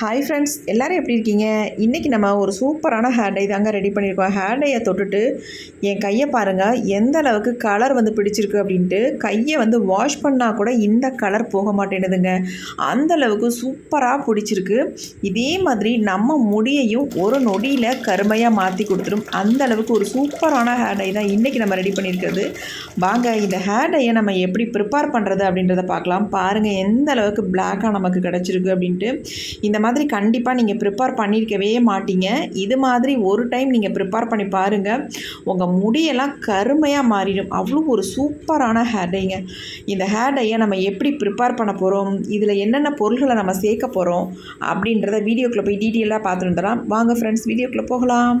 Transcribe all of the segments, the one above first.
Hi friends எல்லோரும் எப்படி இருக்கீங்க? இன்றைக்கி நம்ம ஒரு சூப்பரான ஹேர் டை தாங்க ரெடி பண்ணியிருக்கோம் ஹேர் டையை தொட்டுட்டு என் கையை பாருங்கள் எந்த அளவுக்கு கலர் வந்து பிடிச்சிருக்கு அப்படின்ட்டு கையை வந்து வாஷ் பண்ணால் கூட இந்த கலர் போக மாட்டேனுதுங்க அந்த அளவுக்கு சூப்பராக பிடிச்சிருக்கு. இதே மாதிரி நம்ம முடியையும் ஒரு நொடியில் கருமையாக மாற்றி கொடுத்துரும். அந்த அளவுக்கு ஒரு சூப்பரான ஹேர் டை தான் இன்றைக்கி நம்ம ரெடி பண்ணியிருக்கிறது. வாங்க இந்த ஹேர் டையை நம்ம எப்படி ப்ரிப்பேர் பண்ணுறது அப்படின்றத பார்க்கலாம். பாருங்கள் எந்த அளவுக்கு பிளாக்காக நமக்கு கிடச்சிருக்கு அப்படின்ட்டு. இந்த மாதிரி கண்டிப்பாக நீங்கள் ப்ரிப்பேர் பண்ணியிருக்கவே மாட்டீங்க. இது மாதிரி ஒரு டைம் நீங்கள் ப்ரிப்பேர் பண்ணி பாருங்கள் உங்கள் முடியெல்லாம் கருமையாக மாறிடும். அவ்வளோ ஒரு சூப்பரான ஹேர் டைங்க இந்த ஹேர் டையை நம்ம எப்படி ப்ரிப்பேர் பண்ண போகிறோம் இதில் என்னென்ன பொருள்களை நம்ம சேர்க்க போகிறோம் அப்படின்றத வீடியோக்குள்ளே போய் டீட்டெயிலாக பார்த்துட்டு தரலாம் வாங்க ஃப்ரெண்ட்ஸ் வீடியோக்குள்ளே போகலாம்.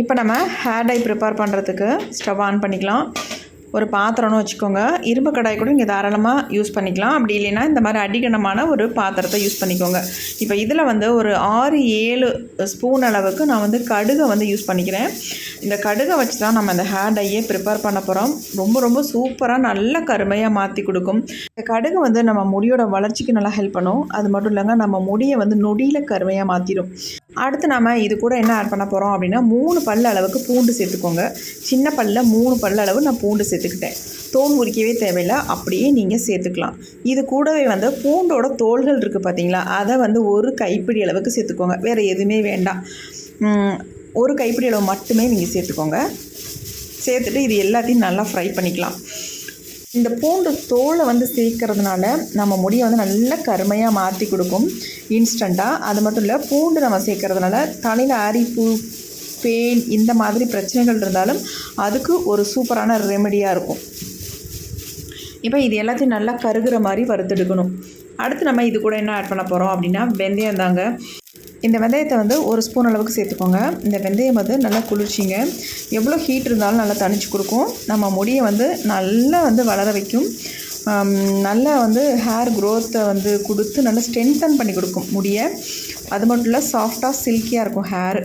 இப்போ நம்ம ஹேர் டை ப்ரிப்பேர் பண்ணுறதுக்கு ஸ்டவ் ஆன் பண்ணிக்கலாம். ஒரு பாத்திரம்னு வச்சுக்கோங்க. இரும்பு கடாய் கூட இங்கே தாராளமாக யூஸ் பண்ணிக்கலாம். அப்படி இல்லைன்னா இந்த மாதிரி அடிகனமான ஒரு பாத்திரத்தை யூஸ் பண்ணிக்கோங்க. இப்போ இதில் வந்து ஒரு ஆறு ஏழு ஸ்பூன் அளவுக்கு நான் வந்து கடுகை வந்து யூஸ் பண்ணிக்கிறேன். இந்த கடுகை வச்சு தான் நம்ம இந்த ஹேர் டையே ப்ரிப்பேர் பண்ண போகிறோம் ரொம்ப ரொம்ப சூப்பராக நல்ல கருமையாக மாற்றி கொடுக்கும். இந்த கடுகு வந்து நம்ம முடியோட வளர்ச்சிக்கு நல்லா ஹெல்ப் பண்ணும். அது மட்டும் இல்லைங்க நம்ம முடியை வந்து நொடியில் கருமையாக மாற்றிடும் அடுத்து நம்ம இது கூட என்ன ஆட் பண்ண போகிறோம் அப்படின்னா மூணு பல் அளவுக்கு பூண்டு சேர்த்துக்கோங்க. சின்ன பல்ல மூணு பல் அளவு நான் பூண்டு சேர்த்துக்கிட்டேன். தோல் உரிக்கவே தேவையில்லை அப்படியே நீங்கள் சேர்த்துக்கலாம். இது கூடவே வந்து பூண்டோட தோள்கள் இருக்குது பார்த்தீங்களா அதை வந்து ஒரு கைப்பிடி அளவுக்கு சேர்த்துக்கோங்க. வேறு எதுவுமே வேண்டாம். ஒரு கைப்பிடி அளவு மட்டுமே நீங்கள் சேர்த்துக்கோங்க. சேர்த்துட்டு இது எல்லாத்தையும் நல்லா ஃப்ரை பண்ணிக்கலாம். இந்த பூண்டு தோலை வந்து சேர்க்கறதுனால நம்ம முடியை வந்து நல்ல கருமையாக மாற்றி கொடுக்கும். இன்ஸ்டண்ட்டாக அது மட்டும் இல்லை பூண்டு நம்ம சேர்க்கறதுனால தலையில் அரிப்பு பெயின் இந்த மாதிரி பிரச்சனைகள் இருந்தாலும் அதுக்கு ஒரு சூப்பரான ரெமெடியாக இருக்கும். இப்போ இது எல்லாத்தையும் நல்லா கருகிற மாதிரி வறுத்தெடுக்கணும். அடுத்து நம்ம இது கூட என்ன ஆட் பண்ண போகிறோம் அப்படின்னா வெந்தயம் தாங்க. இந்த வெந்தயத்தை வந்து ஒரு ஸ்பூன் அளவுக்கு சேர்த்துக்கோங்க. இந்த வெந்தயம் வந்து நல்லா குளிர்ச்சிங்க. எவ்வளோ ஹீட் இருந்தாலும் நல்லா தணிச்சு கொடுக்கும். நம்ம முடியை வந்து நல்லா வந்து வளர வைக்கும். நல்லா வந்து ஹேர் க்ரோத்தை வந்து கொடுத்து நல்லா ஸ்ட்ரென்தன் பண்ணி கொடுக்கும் முடியை. அது மட்டும் இல்லை சாஃப்டாக சில்கியாக இருக்கும் ஹேர்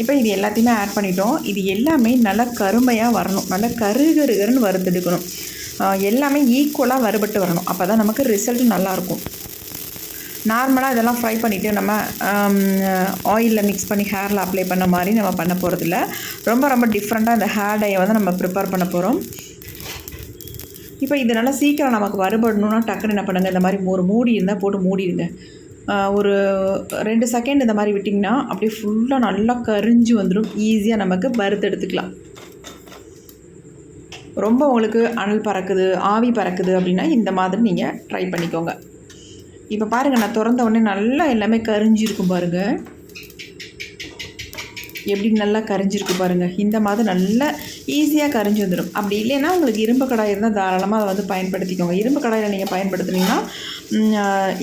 இப்போ இது எல்லாத்தையுமே ஆட் பண்ணிட்டோம். இது எல்லாமே நல்லா கருமையாக வரணும். நல்லா கருகருகருன்னு வறுத்தெடுக்கணும் எல்லாமே ஈக்குவலாக வறுபட்டு வரணும். அப்போ தான் நமக்கு ரிசல்ட் நல்லாயிருக்கும். நார்மலாக இதெல்லாம் ஃப்ரை பண்ணிவிட்டு நம்ம ஆயிலில் மிக்ஸ் பண்ணி ஹேரில் அப்ளை பண்ண மாதிரி நம்ம பண்ண போகிறதில்ல ரொம்ப ரொம்ப டிஃப்ரெண்ட்டாக இந்த ஹேர் டையை வந்து நம்ம ப்ரிப்பேர் பண்ண போகிறோம் இப்போ இது நல்லா சீக்கிரம் நமக்கு வறுபடணும்னா டக்குன்னு என்ன பண்ணுங்கள் இந்த மாதிரி ஒரு மூடி இருந்தால் போட்டு மூடிடுங்க. ஒரு ரெண்டு செகண்ட் இந்த மாதிரி விட்டிங்கன்னா அப்படியே ஃபுல்லாக நல்லா கரிஞ்சு வந்துடும். ஈஸியாக நமக்கு வறுத்து எடுத்துக்கலாம். ரொம்ப உங்களுக்கு அனல் பறக்குது ஆவி பறக்குது அப்படின்னா இந்த மாதிரி நீங்கள் ட்ரை பண்ணிக்கோங்க. இப்போ பாருங்கள் நான் திறந்த உடனே நல்லா எல்லாமே கரிஞ்சிருக்கும் பாருங்கள் எப்படி நல்லா கரிஞ்சிருக்கு பாருங்கள் இந்த மாதிரி நல்லா ஈஸியாக கரிஞ்சு வந்துடும். அப்படி இல்லைன்னா உங்களுக்கு இரும்பு கடாய் இருந்தால் தாராளமாக அதை வந்து பயன்படுத்திக்கோங்க. இரும்பு கடாயில் நீங்கள் பயன்படுத்துனீங்கன்னா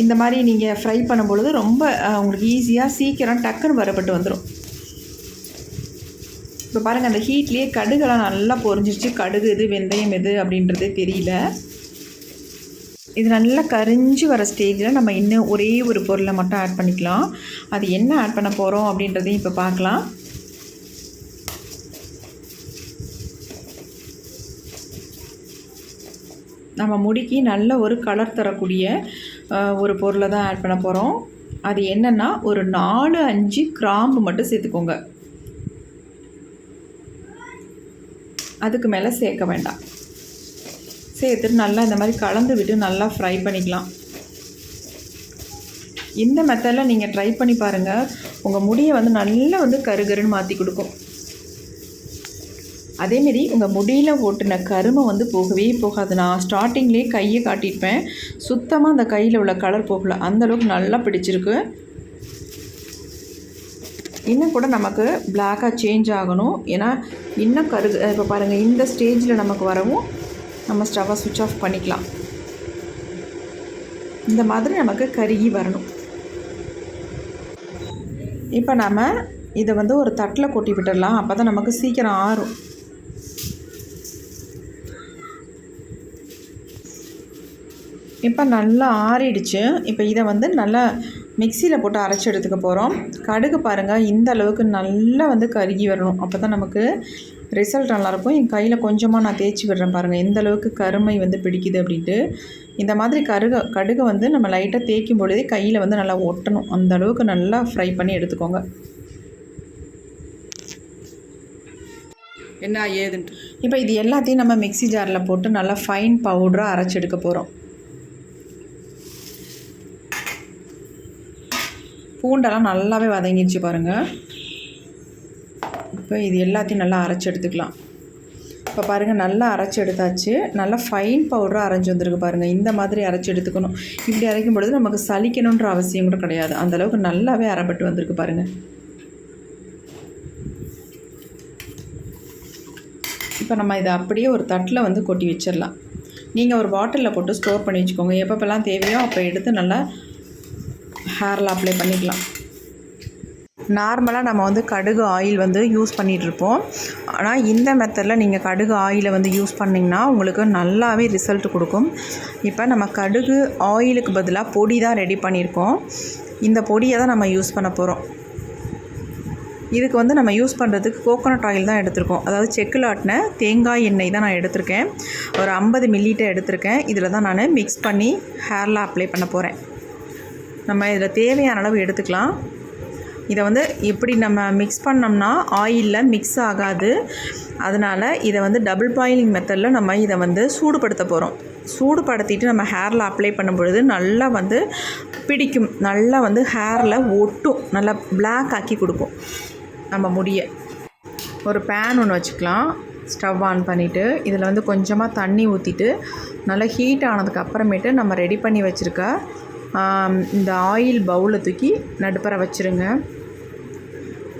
இந்த மாதிரி நீங்கள் ஃப்ரை பண்ணும்பொழுது ரொம்ப உங்களுக்கு ஈஸியாக சீக்கிரம் டக்குன்னு வரப்பட்டு வந்துடும் இப்போ பாருங்கள் அந்த ஹீட்லேயே கடுகெல்லாம் நல்லா பொரிஞ்சிருச்சு. கடுகு எது வெந்தயம் எது அப்படின்றதே தெரியல. இது நல்லா கரிஞ்சு வர ஸ்டேஜில் நம்ம இன்னும் ஒரே ஒரு பொருளை மட்டும் ஆட் பண்ணிக்கலாம். அது என்ன ஆட் பண்ண போகிறோம் அப்படின்றதையும் இப்போ பார்க்கலாம். நம்ம முடிக்கு நல்ல ஒரு கலர் தரக்கூடிய ஒரு பொருளை தான் ஆட் பண்ண போகிறோம் அது என்னென்னா ஒரு நாலு அஞ்சு கிராம்பு மட்டும் சேர்த்துக்கோங்க. அதுக்கு மேலே சேர்க்க வேண்டாம். சேர்த்துட்டு நல்லா இந்த மாதிரி கலந்து விட்டு நல்லா ஃப்ரை பண்ணிக்கலாம். இந்த மெத்தடில் நீங்கள் ட்ரை பண்ணி பாருங்கள் உங்கள் முடியை வந்து நல்லா வந்து கருகருன்னு மாற்றி கொடுக்கும். அதேமாரி உங்கள் முடியில் ஓட்டின கருமை வந்து போகவே போகாது. நான் ஸ்டார்டிங்லேயே கையை காட்டியிருப்பேன். சுத்தமாக அந்த கையில் உள்ள கலர் போகல. அந்தளவுக்கு நல்லா பிடிச்சிருக்கு. இன்னும் கூட நமக்கு பிளாக்காக சேஞ்ச் ஆகணும். ஏன்னா இன்னும் கரு இப்போ பாருங்கள் இந்த ஸ்டேஜில் நமக்கு வரவும் நம்ம ஸ்டவ்வை சுவிட்ச் ஆஃப் பண்ணிக்கலாம். இந்த மாதிரி நமக்கு கருகி வரணும். இப்போ நம்ம இதை வந்து ஒரு தட்டில் கொட்டி விட்டுடலாம். அப்போ தான் நமக்கு சீக்கிரம் ஆறும். இப்போ நல்லா ஆறிடுச்சு. இப்போ இதை வந்து நல்லா மிக்சியில் போட்டு அரைச்சி எடுத்துக்க போகிறோம் கடுகு பாருங்கள் இந்த அளவுக்கு நல்லா வந்து கருகி வரணும். அப்போ தான் நமக்கு ரிசல்ட் நல்லாயிருக்கும். என் கையில் கொஞ்சமாக நான் தேய்ச்சி விடுறேன் பாருங்கள் எந்த அளவுக்கு கருமை வந்து பிடிக்குது அப்படின்ட்டு. இந்த மாதிரி கருக கடுகை வந்து நம்ம லைட்டாக தேய்க்கும் பொழுதே கையில் வந்து நல்லா ஒட்டணும். அந்த அளவுக்கு நல்லா ஃப்ரை பண்ணி எடுத்துக்கோங்க. என்ன ஏதுன்ட்டு? இப்போ இது எல்லாத்தையும் நம்ம மிக்ஸி ஜாரில் போட்டு நல்லா ஃபைன் பவுடராக அரைச்சி எடுக்க போகிறோம் பூண்டெல்லாம் நல்லாவே வதங்கிடுச்சு பாருங்கள் இப்போ இது எல்லாத்தையும் நல்லா அரைச்சி எடுத்துக்கலாம். இப்போ பாருங்கள் நல்லா அரைச்சி எடுத்தாச்சு. நல்லா ஃபைன் பவுடராக அரைஞ்சி வந்திருக்கு பாருங்கள் இந்த மாதிரி அரைச்சி எடுத்துக்கணும். இப்படி அரைக்கும் பொழுது நமக்கு சலிக்கணுன்ற அவசியம் கூட கிடையாது. அந்தளவுக்கு நல்லாவே அரைப்பட்டு வந்திருக்கு பாருங்கள் இப்போ நம்ம இதை அப்படியே ஒரு தட்டில் வந்து கொட்டி வச்சிடலாம் நீங்கள் ஒரு பாட்டிலில் போட்டு ஸ்டோர் பண்ணி வச்சுக்கோங்க. எப்பப்பெல்லாம் தேவையோ அப்போ எடுத்து நல்லா ஹேரில் அப்ளை பண்ணிக்கலாம். நார்மலாக நம்ம வந்து கடுகு ஆயில் வந்து யூஸ் பண்ணிகிட்ருப்போம் ஆனால் இந்த மெத்தடில் நீங்கள் கடுகு ஆயிலை வந்து யூஸ் பண்ணிங்கன்னா உங்களுக்கு நல்லாவே ரிசல்ட் கொடுக்கும். இப்போ நம்ம கடுகு ஆயிலுக்கு பதிலாக பொடி தான் ரெடி பண்ணியிருக்கோம். இந்த பொடியை தான் நம்ம யூஸ் பண்ண போகிறோம் இதுக்கு வந்து நம்ம யூஸ் பண்ணுறதுக்கு கோகோனட் ஆயில் தான் எடுத்திருக்கோம். அதாவது செக்கில் ஆட்டின தேங்காய் எண்ணெய் தான் நான் எடுத்திருக்கேன். ஒரு ஐம்பது மில்லிட்டர் எடுத்திருக்கேன். இதில் தான் நான் மிக்ஸ் பண்ணி ஹேரில் அப்ளை பண்ண போகிறேன் நம்ம இதில் தேவையான அளவு எடுத்துக்கலாம். இதை வந்து இப்படி நம்ம மிக்ஸ் பண்ணோம்னா ஆயிலில் மிக்ஸ் ஆகாது. அதனால் இதை வந்து டபுள் பாயிலிங் மெத்தடில் நம்ம இதை வந்து சூடுபடுத்த போகிறோம் சூடுபடுத்திட்டு நம்ம ஹேரில் அப்ளை பண்ணும் பொழுது நல்லா வந்து பிடிக்கும். நல்லா வந்து ஹேரில் ஒட்டும். நல்லா பிளாக் ஆக்கி கொடுக்கும். நம்ம முடிய. ஒரு பேன் ஒன்று வச்சுக்கலாம். ஸ்டவ் ஆன் பண்ணிவிட்டு இதில் வந்து கொஞ்சமாக தண்ணி ஊற்றிட்டு நல்லா ஹீட் ஆனதுக்கு அப்புறமேட்டு நம்ம ரெடி பண்ணி வச்சுருக்க இந்த ஆயில் பவுலை தூக்கி நடுப்பற வச்சுருங்க.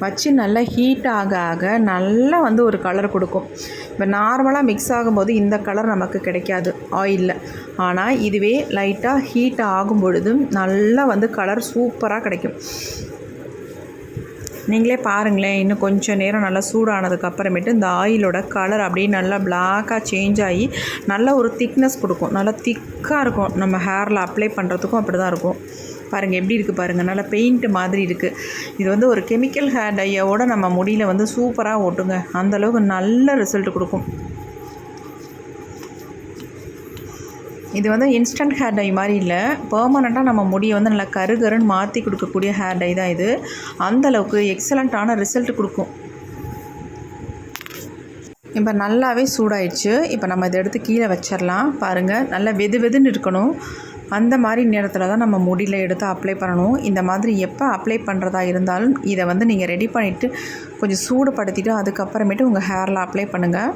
வச்சு நல்லா ஹீட் ஆக ஆக நல்லா வந்து ஒரு கலர் கொடுக்கும். இப்போ நார்மலாக மிக்ஸ் ஆகும்போது இந்த கலர் நமக்கு கிடைக்காது ஆயிலில் ஆனால் இதுவே லைட்டாக ஹீட் ஆகும் பொழுதும் நல்லா வந்து கலர் சூப்பராக கிடைக்கும். நீங்களே பாருங்களேன் இன்னும் கொஞ்சம் நேரம் நல்லா சூடானதுக்கு அப்புறமேட்டு இந்த ஆயிலோட கலர் அப்படியே நல்லா பிளாக்காக சேஞ்ச் ஆகி நல்ல ஒரு திக்னஸ் கொடுக்கும். நல்லா திக்காக இருக்கும். நம்ம ஹேரில் அப்ளை பண்ணுறதுக்கும் அப்படி தான் இருக்கும். பாருங்கள் எப்படி இருக்குது பாருங்கள் நல்லா பெயிண்ட் மாதிரி இருக்குது இது வந்து ஒரு கெமிக்கல் ஹேர் டையோட நம்ம முடியில் வந்து சூப்பராக ஓட்டுங்க அந்தளவுக்கு நல்ல ரிசல்ட் கொடுக்கும். இது வந்து இன்ஸ்டன்ட் ஹேர் டை மாதிரி இல்லை. பெர்மனண்ட்டாக நம்ம முடியை வந்து நல்லா கருகருன்னு மாற்றி கொடுக்கக்கூடிய ஹேர் டை தான் இது. அந்தளவுக்கு எக்ஸலண்ட்டான ரிசல்ட் கொடுக்கும். இப்போ நல்லாவே சூடாயிடுச்சு. இப்போ நம்ம இதை எடுத்து கீழே வச்சிடலாம். பாருங்கள் நல்லா வெது வெதுன்னு இருக்கணும். அந்த மாதிரி நேரத்தில் தான் நம்ம முடியில் எடுத்து அப்ளை பண்ணணும். இந்த மாதிரி எப்போ அப்ளை பண்ணுறதா இருந்தாலும் இதை வந்து நீங்கள் ரெடி பண்ணிவிட்டு கொஞ்சம் சூடுபடுத்திட்டு அதுக்கப்புறமேட்டு உங்கள் ஹேரில் அப்ளை பண்ணுங்கள்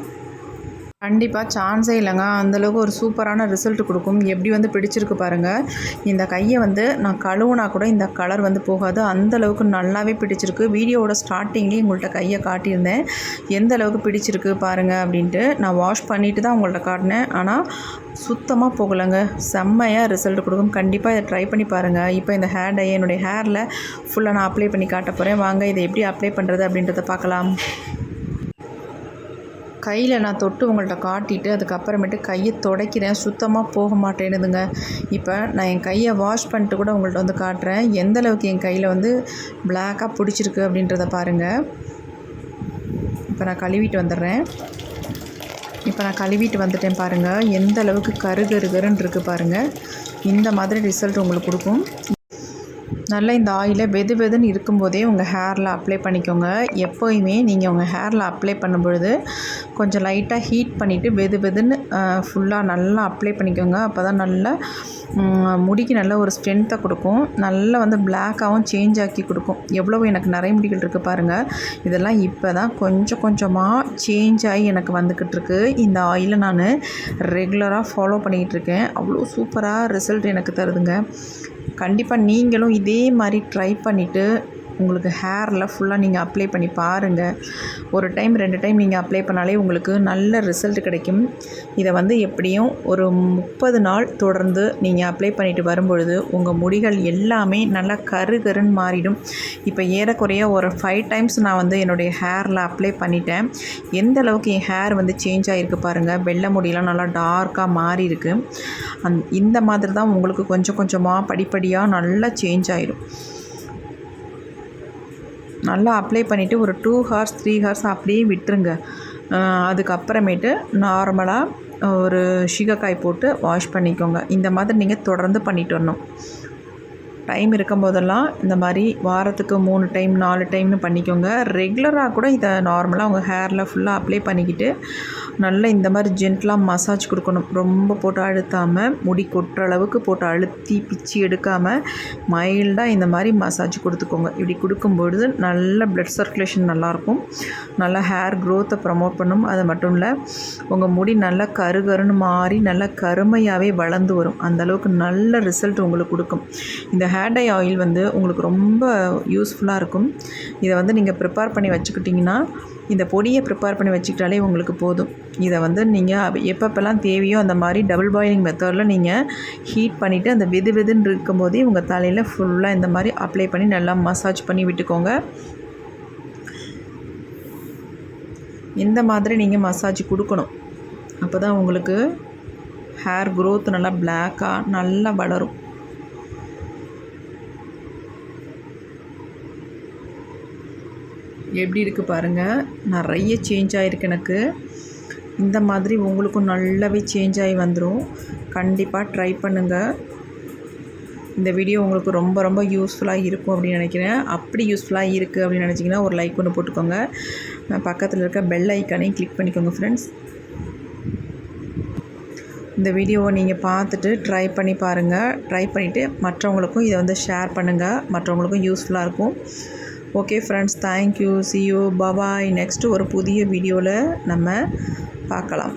கண்டிப்பாக சான்ஸே இல்லைங்க. அந்தளவுக்கு ஒரு சூப்பரான ரிசல்ட் கொடுக்கும். எப்படி வந்து பிடிச்சிருக்கு பாருங்கள் இந்த கையை வந்து நான் கழுவுனா கூட இந்த கலர் வந்து போகாது. அந்த அளவுக்கு நல்லாவே பிடிச்சிருக்கு. வீடியோவோட ஸ்டார்டிங்லேயே உங்கள்கிட்ட கையை காட்டியிருந்தேன். எந்த அளவுக்கு பிடிச்சிருக்கு பாருங்கள் அப்படின்ட்டு நான் வாஷ் பண்ணிட்டு தான் உங்கள்கிட்ட காட்டினேன். ஆனால் சுத்தமாக போகலைங்க. செம்மையாக ரிசல்ட் கொடுக்கும். கண்டிப்பாக இதை ட்ரை பண்ணி பாருங்கள் இப்போ இந்த ஹேர் டை என்னுடைய ஹேரில் ஃபுல்லாக நான் அப்ளை பண்ணி காட்ட போகிறேன் வாங்க இதை எப்படி அப்ளை பண்ணுறது அப்படின்றத பார்க்கலாம். கையில் நான் தொட்டு உங்கள்கிட்ட காட்டிட்டு அதுக்கப்புறமேட்டு கையை துடைக்கிறேன். சுத்தமாக போக மாட்டேனுதுங்க இப்போ நான் என் கையை வாஷ் பண்ணிட்டு கூட உங்கள்கிட்ட வந்து காட்டுறேன். எந்த அளவுக்கு என் கையில் வந்து பிளாக்காக பிடிச்சிருக்கு அப்படின்றத பாருங்கள் இப்போ நான் கழுவிட்டு வந்துடுறேன். இப்போ நான் கழுவிட்டு வந்துட்டேன் பாருங்கள் எந்த அளவுக்கு கரு கரு இருக்குது பாருங்கள் இந்த மாதிரி ரிசல்ட் உங்களுக்கு கொடுக்கும். நல்லா இந்த ஆயிலை வெது வெதுன்னு இருக்கும்போதே உங்கள் ஹேரில் அப்ளை பண்ணிக்கோங்க. எப்போயுமே நீங்கள் உங்கள் ஹேரில் அப்ளை பண்ணும் பொழுது கொஞ்சம் லைட்டாக ஹீட் பண்ணிவிட்டு வெது வெதுன்னு ஃபுல்லாக நல்லா அப்ளை பண்ணிக்கோங்க. அப்போ தான் நல்லா முடிக்கு நல்ல ஒரு ஸ்ட்ரென்த்தை கொடுக்கும். நல்லா வந்து பிளாக்காகவும் சேஞ்ச் ஆக்கி கொடுக்கும். எவ்வளோ எனக்கு நிறைய முடிகள் இருக்குது பாருங்கள் இதெல்லாம் இப்போ தான் கொஞ்சம் கொஞ்சமாக சேஞ்ச் ஆகி எனக்கு வந்துக்கிட்டு இருக்கு. இந்த ஆயிலை நான் ரெகுலராக ஃபாலோ பண்ணிக்கிட்டு இருக்கேன். அவ்வளோ சூப்பராக ரிசல்ட் எனக்கு தருதுங்க. கண்டிப்பாக நீங்களும் இதே மாதிரி ட்ரை பண்ணிவிட்டு உங்களுக்கு ஹேரில் ஃபுல்லாக நீங்கள் அப்ளை பண்ணி பாருங்கள் ஒரு டைம் ரெண்டு டைம் நீங்கள் அப்ளை பண்ணாலே உங்களுக்கு நல்ல ரிசல்ட் கிடைக்கும். இதை வந்து எப்படியும் ஒரு முப்பது நாள் தொடர்ந்து நீங்கள் அப்ளை பண்ணிட்டு வரும்பொழுது உங்கள் முடிகள் எல்லாமே நல்லா கரு கருன்னு மாறிடும். இப்போ ஏறக்குறைய ஒரு ஃபைவ் டைம்ஸ் நான் வந்து என்னுடைய ஹேரில் அப்ளை பண்ணிட்டேன். எந்த அளவுக்கு என் ஹேர் வந்து சேஞ்ச் ஆகிருக்கு பாருங்கள் வெள்ளை முடியெல்லாம் நல்லா டார்க்காக மாறி இருக்குது அந் இந்த மாதிரி தான் உங்களுக்கு கொஞ்சம் கொஞ்சமாக படிப்படியாக நல்லா சேஞ்ச் ஆயிடும் நல்லா அப்ளை பண்ணிவிட்டு ஒரு டூ ஹார்ஸ் த்ரீ ஹார்ஸ் அப்படியே விட்டுருங்க. அதுக்கப்புறமேட்டு நார்மலாக ஒரு சீகக்காய் போட்டு வாஷ் பண்ணிக்கோங்க. இந்த மாதிரி நீங்கள் தொடர்ந்து பண்ணிட்டு வரணும். டைம் இருக்கும் போதெல்லாம் இந்த மாதிரி வாரத்துக்கு மூணு டைம் நாலு டைம்னு பண்ணிக்கோங்க. ரெகுலராக கூட இதை நார்மலாக உங்கள் ஹேரில் ஃபுல்லாக அப்ளை பண்ணிக்கிட்டு நல்லா இந்த மாதிரி ஜென்டலாக மசாஜ் கொடுக்கணும். ரொம்ப போட்டு அழுத்தாமல் முடி கொட்டுற அளவுக்கு போட்டு அழுத்தி பிச்சு எடுக்காமல் மைல்டாக இந்த மாதிரி மசாஜ் கொடுத்துக்கோங்க. இப்படி கொடுக்கும்பொழுது நல்ல பிளட் சர்க்குலேஷன் நல்லாயிருக்கும். நல்லா ஹேர் க்ரோத்தை ப்ரமோட் பண்ணும். அது மட்டும் இல்லை உங்கள் முடி நல்லா கருகருன்னு மாறி நல்லா கருமையாகவே வளர்ந்து வரும். அந்தளவுக்கு நல்ல ரிசல்ட் உங்களுக்கு கொடுக்கும். இந்த ஹேர் டை ஆயில் வந்து உங்களுக்கு ரொம்ப யூஸ்ஃபுல்லாக இருக்கும். இதை வந்து நீங்கள் ப்ரிப்பேர் பண்ணி வச்சுக்கிட்டிங்கன்னா இந்த பொடியை ப்ரிப்பேர் பண்ணி வச்சுக்கிட்டாலே உங்களுக்கு போதும். இதை வந்து நீங்கள் எப்பப்பெல்லாம் தேவையோ அந்த மாதிரி டபுள் பாயிலிங் மெத்தடில் நீங்கள் ஹீட் பண்ணிவிட்டு அந்த வெது வெதுன்னு இருக்கும்போதே உங்கள் தலையில் ஃபுல்லாக இந்த மாதிரி அப்ளை பண்ணி நல்லா மசாஜ் பண்ணி விட்டுக்கோங்க. இந்த மாதிரி நீங்கள் மசாஜ் கொடுக்கணும். அப்போ தான் உங்களுக்கு ஹேர் க்ரோத் நல்லா பிளாக்காக நல்லா வளரும். எப்படி இருக்குது பாருங்கள் நிறைய சேஞ்ச் ஆகிருக்கு எனக்கு. இந்த மாதிரி உங்களுக்கும் நல்லாவே சேஞ்ச் ஆகி வந்துடும் கண்டிப்பாக ட்ரை பண்ணுங்கள் இந்த வீடியோ உங்களுக்கு ரொம்ப ரொம்ப யூஸ்ஃபுல்லாக இருக்கும் அப்படின்னு நினைக்கிறேன். அப்படி யூஸ்ஃபுல்லாக இருக்குது அப்படின்னு நினச்சிங்கன்னா ஒரு லைக் ஒன்று போட்டுக்கோங்க. பக்கத்தில் இருக்க பெல் ஐக்கானையும் கிளிக் பண்ணிக்கோங்க ஃப்ரெண்ட்ஸ் இந்த வீடியோவை நீங்கள் பார்த்துட்டு ட்ரை பண்ணி பாருங்கள் ட்ரை பண்ணிவிட்டு மற்றவங்களுக்கும் இதை வந்து ஷேர் பண்ணுங்கள் மற்றவங்களுக்கும் யூஸ்ஃபுல்லாக இருக்கும். Okay friends thank you see you bye bye next ஒரு புதிய வீடியோவில் நம்ம பார்க்கலாம்.